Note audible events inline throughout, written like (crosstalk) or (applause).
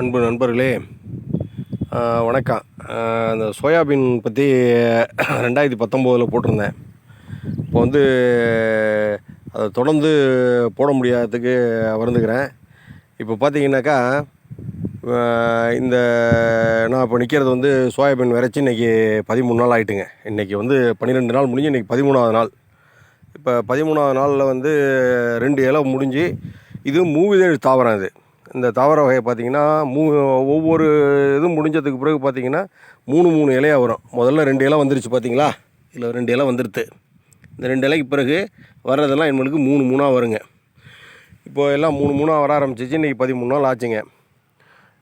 அன்பு நண்பர்களே வணக்கம். அந்த சோயாபீன் பற்றி ரெண்டாயிரத்தி பத்தொம்போதில் போட்டிருந்தேன். இப்போ வந்து அதை தொடர்ந்து போட முடியாததுக்கு வருந்துக்கிறேன். இப்போ பார்த்தீங்கன்னாக்கா இந்த நான் இப்போ நிற்கிறது வந்து சோயாபீன் விரைச்சி இன்றைக்கி பதிமூணு நாள் ஆயிட்டுங்க. இன்றைக்கி வந்து பன்னிரெண்டு நாள் முடிஞ்சு இன்றைக்கி பதிமூணாவது நாள். இப்போ பதிமூணாவது நாளில் வந்து ரெண்டு இலை முடிஞ்சு இது மூவிதழ் தாவரம் இது இந்த தாவர வகையை பார்த்திங்கன்னா மூ ஒவ்வொரு இதுவும் முடிஞ்சதுக்கு பிறகு பார்த்திங்கன்னா மூணு மூணு இலையாக வரும். முதல்ல ரெண்டு இலை வந்துருச்சு பார்த்தீங்களா? இதில் ரெண்டு இலை வந்துடுது இந்த ரெண்டு இலைக்கு பிறகு வர்றதெல்லாம் எங்களுக்கு மூணு மூணாக வருங்க. இப்போ எல்லாம் மூணு மூணாக வர ஆரம்பிச்சிச்சு. இன்றைக்கி பதிமூணு நாள் ஆச்சுங்க.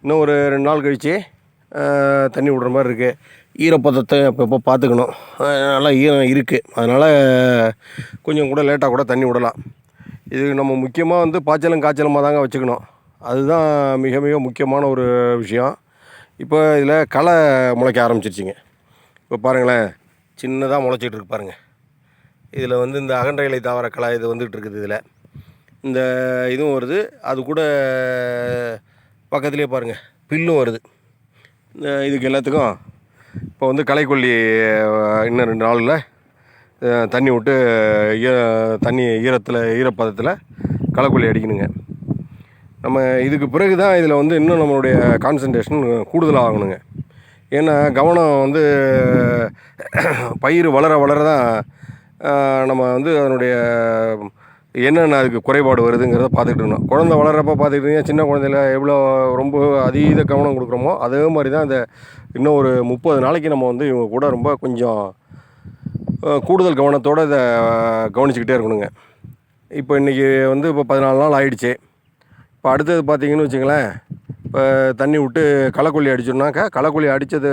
இன்னும் ஒரு ரெண்டு நாள் கழித்து தண்ணி விடுற மாதிரி இருக்குது ஈரப்பதத்தை அப்பப்போ பார்த்துக்கணும். நல்லா ஈரம் இருக்குது அதனால் கொஞ்சம் கூட லேட்டாக கூட தண்ணி விடலாம். இது நம்ம முக்கியமாக வந்து பாய்ச்சலும் காய்ச்சலமாக தாங்க வச்சுக்கணும். அதுதான் மிக மிக முக்கியமான ஒரு விஷயம். இப்போ இதில் களை முளைக்க ஆரம்பிச்சிருச்சிங்க. இப்போ பாருங்களேன் சின்னதாக முளைச்சிட்டு இருக்கு பாருங்கள் இதில் வந்து இந்த அகன்ற இலை தாவர களை இது வந்துகிட்டு இருக்குது இதில். இந்த இதுவும் வருது. அது கூட பக்கத்துலேயே பாருங்கள் பில்லும் வருது. இந்த இதுக்கு எல்லாத்துக்கும் இப்போ வந்து களைக்கொல்லி இன்னும் ரெண்டு நாளில் தண்ணி விட்டு ஈர தண்ணி ஈரத்தில் ஈரப்பதத்தில் களைக்கொல்லி அடிக்கணுங்க. நம்ம இதுக்கு பிறகு தான் இதில் வந்து இன்னும் நம்மளுடைய கான்சன்ட்ரேஷன் கூடுதலாகணுங்க. ஏன்னா கவனம் வந்து பயிர் வளர வளர தான் நம்ம வந்து அதனுடைய என்னென்ன அதுக்கு குறைபாடு வருதுங்கிறத பார்த்துக்கிட்டு இருக்கணும். குழந்தை வளர்கிறப்ப பார்த்துக்கிட்டிங்கன்னா சின்ன குழந்தையில எவ்வளோ ரொம்ப அதீத கவனம் கொடுக்குறோமோ அதே மாதிரி தான் இந்த இன்னும் ஒரு முப்பது நாளைக்கு நம்ம வந்து இவங்க கூட ரொம்ப கொஞ்சம் கூடுதல் கவனத்தோடு இதை கவனிச்சுக்கிட்டே இருக்கணுங்க. இப்போ இன்றைக்கி வந்து இப்போ பதினாலு நாள் ஆயிடுச்சு. இப்போ அடுத்தது பார்த்தீங்கன்னு வச்சுங்களேன் இப்போ தண்ணி விட்டு களைக்கொல்லி அடிச்சோம்னாக்கா களைக்கொல்லி அடித்தது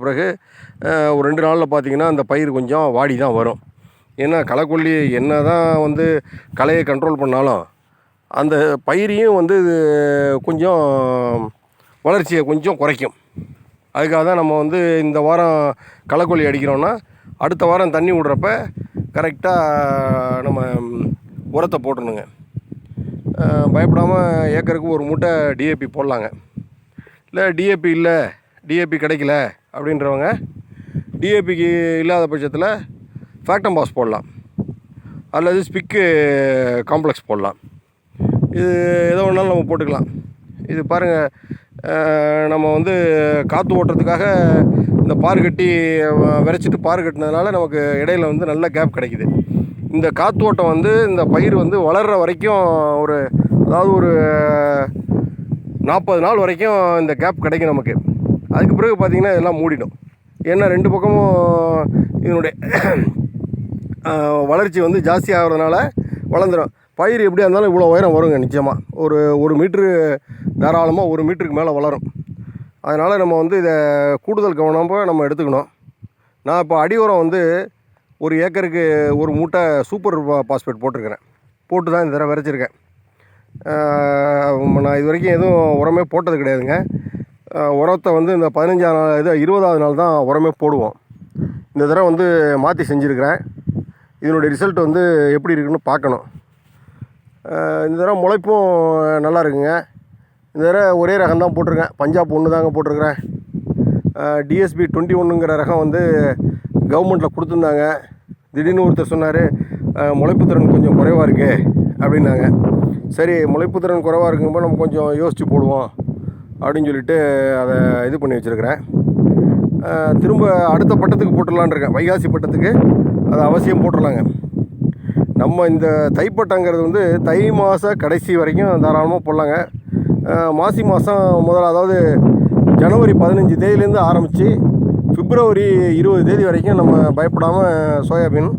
பிறகு ஒரு ரெண்டு நாளில் பார்த்தீங்கன்னா அந்த பயிர் கொஞ்சம் வாடி தான் வரும். ஏன்னா களைக்கொல்லி என்ன தான் வந்து களையை கண்ட்ரோல் பண்ணாலும் அந்த பயிரையும் வந்து கொஞ்சம் வளர்ச்சியை கொஞ்சம் குறைக்கும். அதுக்காக தான் நம்ம வந்து இந்த வாரம் களைக்கொல்லி அடிக்கிறோன்னா அடுத்த வாரம் தண்ணி விடுறப்ப கரெக்டாக நம்ம உரத்தை போட்டுருணுங்க பயப்படாமல் ஏக்கருக்கு ஒரு மூட்டை டிஏபி போடலாங்க. இல்லை டிஏபி இல்லை டிஏபி கிடைக்கல அப்படின்றவங்க டிஏபிக்கு இல்லாத பட்சத்தில் ஃபேக்டம் பாஸ் போடலாம். அல்லது ஸ்பிக்கு காம்ப்ளெக்ஸ் போடலாம். இது எதோ ஒன்றாலும் நம்ம போட்டுக்கலாம். இது பாருங்கள் நம்ம வந்து காற்று ஓட்டுறதுக்காக இந்த பார் கட்டி விரைச்சிட்டு பார் கட்டினதுனால நமக்கு இடையில வந்து நல்ல கேப் கிடைக்குது. இந்த காற்றோட்டம் வந்து இந்த பயிர் வந்து வளர்கிற வரைக்கும் ஒரு அதாவது ஒரு நாற்பது நாள் வரைக்கும் இந்த கேப் கிடைக்கும் நமக்கு. அதுக்கு பிறகு பார்த்திங்கன்னா இதெல்லாம் மூடிடும். ஏன்னா ரெண்டு பக்கமும் இதனுடைய வளர்ச்சி வந்து ஜாஸ்தி ஆகிறதுனால வளர்ந்துடும் பயிர் எப்படியா இருந்தாலும் இவ்வளோ உயரம் வருங்க நிச்சயமாக ஒரு ஒரு மீட்ரு தாராளமாக ஒரு மீட்டருக்கு மேலே வளரும். அதனால் நம்ம வந்து இதை கூடுதல் கவனமாக நம்ம எடுத்துக்கணும். நான் இப்போ அடி உரம் வந்து ஒரு ஏக்கருக்கு ஒரு மூட்டை சூப்பர் பாஸ்பேட் போட்டிருக்கிறேன். போட்டு தான் இந்த தடவை விதைச்சிருக்கேன். நான் இது வரைக்கும் எதுவும் உரமே போட்டது கிடையாதுங்க. உரத்தை வந்து இந்த பதினஞ்சாம் நாள் இது இருபதாவது நாள் தான் உரமே போடுவோம். இந்த தடவை வந்து மாற்றி செஞ்சுருக்கிறேன். இதனுடைய ரிசல்ட் வந்து எப்படி இருக்குன்னு பார்க்கணும். இந்த தடவை முளைப்பும் நல்லா இருக்குங்க. இந்த தடவை ஒரே ரகம் தான் போட்டிருக்கேன். பஞ்சாப் ஒன்று தாங்க போட்டிருக்கிறேன். டிஎஸ்பி டுவெண்ட்டி ஒன்றுங்கிற ரகம் வந்து கவர்மெண்ட்டில் கொடுத்துருந்தாங்க. திடீர்னு ஒருத்தர் சொன்னார் முளைப்பு திறன் கொஞ்சம் குறைவாக இருக்கு அப்படின்னாங்க. சரி முளைப்பு திறன் குறைவாக இருக்கும்போது நம்ம கொஞ்சம் யோசித்து போடுவோம் அப்படின்னு சொல்லிட்டு அதை இது பண்ணி வச்சுருக்கிறேன். திரும்ப அடுத்த பட்டத்துக்கு போட்டுடலான்ருக்கேன் வைகாசி பட்டத்துக்கு அது அவசியம் போட்டுடலாங்க. நம்ம இந்த தைப்பட்டங்கிறது வந்து தை மாத கடைசி வரைக்கும் தாராளமாக போடலாங்க. மாசி மாதம் முதல்ல அதாவது ஜனவரி பதினஞ்சு தேதியிலேருந்து ஆரம்பித்து பிப்ரவரி இருபது தேதி வரைக்கும் நம்ம பயப்படாமல் சோயாபீன்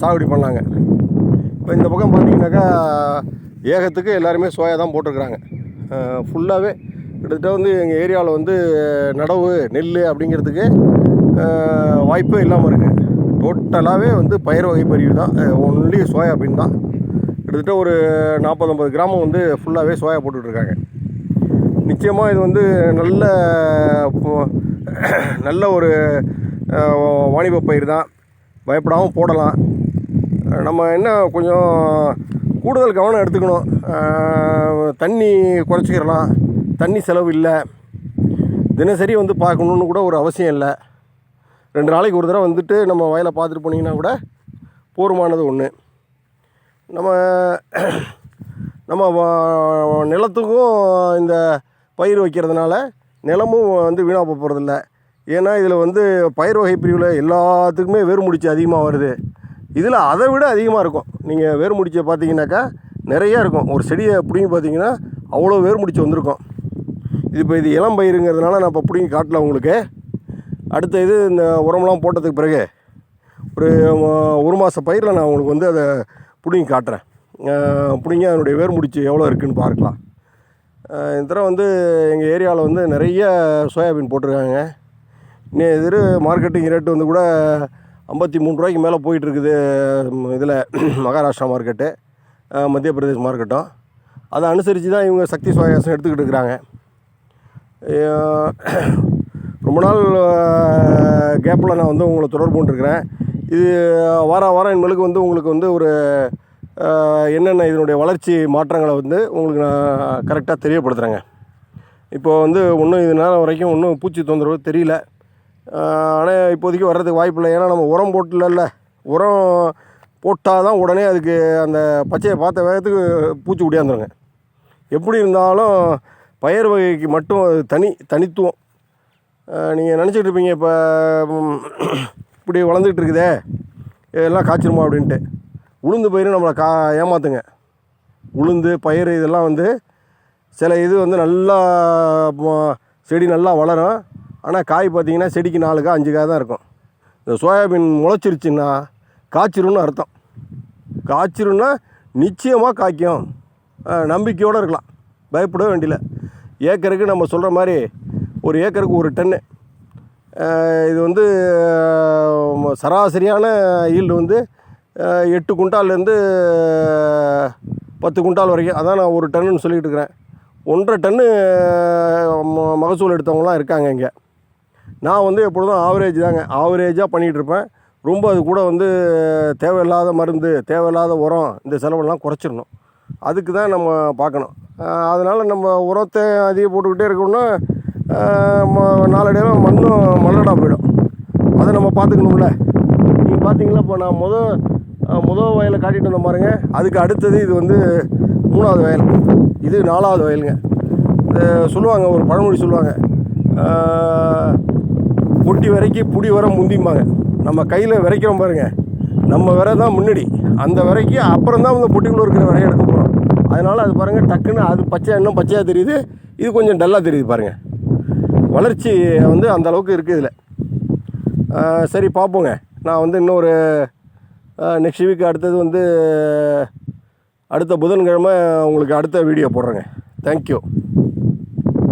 சாகுபடி பண்ணாங்க. இப்போ இந்த பக்கம் பார்த்தீங்கன்னாக்கா ஏகத்துக்கு எல்லாருமே சோயா தான் போட்டிருக்கிறாங்க. ஃபுல்லாகவே கிட்டத்தட்ட வந்து எங்கள் ஏரியாவில் வந்து நடவு நெல் அப்படிங்கிறதுக்கு வாய்ப்பே இல்லாமல் இருக்குது டோட்டலாகவே வந்து பயிர் வகை பறிவு தான். ஒன்லி சோயாபீன் தான். கிட்டத்தட்ட ஒரு நாற்பது ஐம்பது கிராமம் வந்து ஃபுல்லாகவே சோயா போட்டுட்ருக்காங்க நிச்சயமாக இது வந்து நல்ல நல்ல ஒரு வாணிப பயிர் தான். பயப்படாமல் போடலாம். நம்ம என்ன கொஞ்சம் கூடுதல் கவனம் எடுத்துக்கணும். தண்ணி குறைச்சிக்கிறலாம். தண்ணி செலவு இல்லை. தினசரி வந்து பார்க்கணுன்னு கூட ஒரு அவசியம் இல்லை. ரெண்டு நாளைக்கு ஒரு தடவை வந்துட்டு நம்ம வயலை பார்த்துட்டு போனீங்கன்னா கூட போதுமானது ஒன்று நம்ம நம்ம வ- நிலத்துக்கும் இந்த பயிர் வைக்கிறதுனால நிலமும் வந்து வீணாக போகிறதில்ல ஏன்னா இதில் வந்து பயிர் வகை பிரிவில் எல்லாத்துக்குமே வேறுமுடிச்சு அதிகமாக வருது. இதில் அதை விட அதிகமாக இருக்கும். நீங்கள் வேறுமுடிச்சை பார்த்தீங்கன்னாக்கா நிறையா இருக்கும். ஒரு செடியை பிடிங்கி பார்த்தீங்கன்னா அவ்வளோ வேறுமுடிச்சு வந்திருக்கும். இது இப்போ இது இளம் பயிருங்கிறதுனால நான் இப்போ பிடிங்கி காட்டல உங்களுக்கு. அடுத்த இது இந்த உரம்லாம் போட்டதுக்கு பிறகு ஒரு ஒரு மாத பயிரில் நான் உங்களுக்கு வந்து அதை பிடிங்கி காட்டுறேன். பிடிங்கி அதனுடைய வேர்முடிச்சு எவ்வளோ இருக்குன்னு பார்க்கலாம். இந்த தடவை வந்து எங்கள் ஏரியாவில் வந்து நிறைய சோயாபீன் போட்டிருக்காங்க. இன்னும் எதிர் மார்க்கெட்டிங் ரேட்டு வந்து கூட ஐம்பத்தி மூணு ரூபாய்க்கு மேலே போயிட்டுருக்குது இதில் (clears throat) மகாராஷ்டிரா மார்க்கெட்டு மத்திய பிரதேஷ் மார்க்கெட்டும் அதை அனுசரித்து தான் இவங்க சக்தி சோயாசம் எடுத்துக்கிட்டு இருக்கிறாங்க. (clears throat) ரொம்ப நாள் கேப்பில் நான் வந்து உங்களை தொடர்பு கொண்டிருக்கிறேன். இது வார வாரம் இனிமேலுக்கு வந்து உங்களுக்கு வந்து ஒரு என்னென்ன இதனுடைய வளர்ச்சி மாற்றங்களை வந்து உங்களுக்கு நான் கரெக்டாக தெரியப்படுத்துகிறேங்க இப்போ வந்து ஒன்றும் இது நேரம் வரைக்கும் ஒன்றும் பூச்சி தொந்தரவு தெரியல. ஆனால் இப்போதைக்கு வர்றதுக்கு வாய்ப்பு இல்லை. ஏன்னா நம்ம உரம் போட்டல உரம் போட்டால் தான் உடனே அதுக்கு அந்த பச்சையை பார்த்த வேகத்துக்கு பூச்சி ஒடியாந்துருங்க எப்படி இருந்தாலும் பயிர் வகைக்கு மட்டும் அது தனி தனித்துவம். நீங்கள் நினச்சிட்டு இருப்பீங்க இப்போ இப்படி வளர்ந்துக்கிட்டு இருக்குதே. இதெல்லாம் காய்ச்சிருமா அப்படின்ட்டு. உளுந்து பயிர் நம்மளை கா ஏமாத்துங்க. உளுந்து பயிர் இதெல்லாம் வந்து சில இது வந்து நல்லா செடி நல்லா வளரும். ஆனால் காய் பார்த்தீங்கன்னா செடிக்கு நாலு காய் அஞ்சு காய் தான் இருக்கும். இந்த சோயாபீன் முளைச்சிருச்சுன்னா காய்ச்சிரும்னு அர்த்தம். காய்ச்சிரும்னா நிச்சயமாக காய்க்கும். நம்பிக்கையோடு இருக்கலாம். பயப்பட வேண்டியில ஏக்கருக்கு நம்ம சொல்கிற மாதிரி ஒரு ஏக்கருக்கு ஒரு டன்னு. இது வந்து சராசரியான ஈல்டு வந்து எட்டு குண்டால்லேருந்து பத்து குண்டால் வரைக்கும். அதான் நான் ஒரு டன்னுன்னு சொல்லிக்கிட்டு இருக்கிறேன். ஒன்றரை டன்னு ம- மகசூல் எடுத்தவங்களாம் இருக்காங்க இங்கே. நான் வந்து எப்பொழுதும் ஆவரேஜ் தாங்க. ஆவரேஜாக பண்ணிகிட்டு இருப்பேன். ரொம்ப அது கூட வந்து தேவையில்லாத மருந்து தேவையில்லாத உரம் இந்த செலவெல்லாம் குறைச்சிடணும். அதுக்கு தான் நம்ம பார்க்கணும். அதனால் நம்ம உரத்தை அதிகம் போட்டுக்கிட்டே இருக்கோம்னா ஆஹ் நாளடைவில் மண்ணும் மல்லடா போயிடும். அதை நம்ம பார்த்துக்கணும்ல. நீங்கள் பார்த்தீங்களா இப்போ நான் முத முதல் வயலை காட்டிகிட்டு வந்த பாருங்க. அதுக்கு அடுத்தது இது வந்து மூணாவது வயல். இது நாலாவது வயலுங்க. சொல்லுவாங்க ஒரு பழமொழி சொல்லுவாங்க. பொட்டி வரைக்கும் புடி வர முந்திம்பாங்க. நம்ம கையில் விரைக்கிறோம் பாருங்க. நம்ம விரை தான் முன்னாடி. அந்த விரைக்கு அப்புறம் தான் இந்த பொட்டிக்குள்ளே இருக்கிற விரையை எடுக்க போகிறோம் அதனால் அது பாருங்கள் டக்குன்னு அது பச்சை இன்னும் பச்சையாக தெரியுது. இது கொஞ்சம் டல்லாக தெரியுது பாருங்கள் வளர்ச்சி வந்து அந்த அளவுக்கு இருக்குது இதில். சரி பார்ப்போங்க நான் வந்து இன்னொரு நெக்ஸ்ட் வீக் அடுத்தது வந்து அடுத்த புதன்கிழமை உங்களுக்கு அடுத்த வீடியோ போடுறேங்க. தேங்க்யூ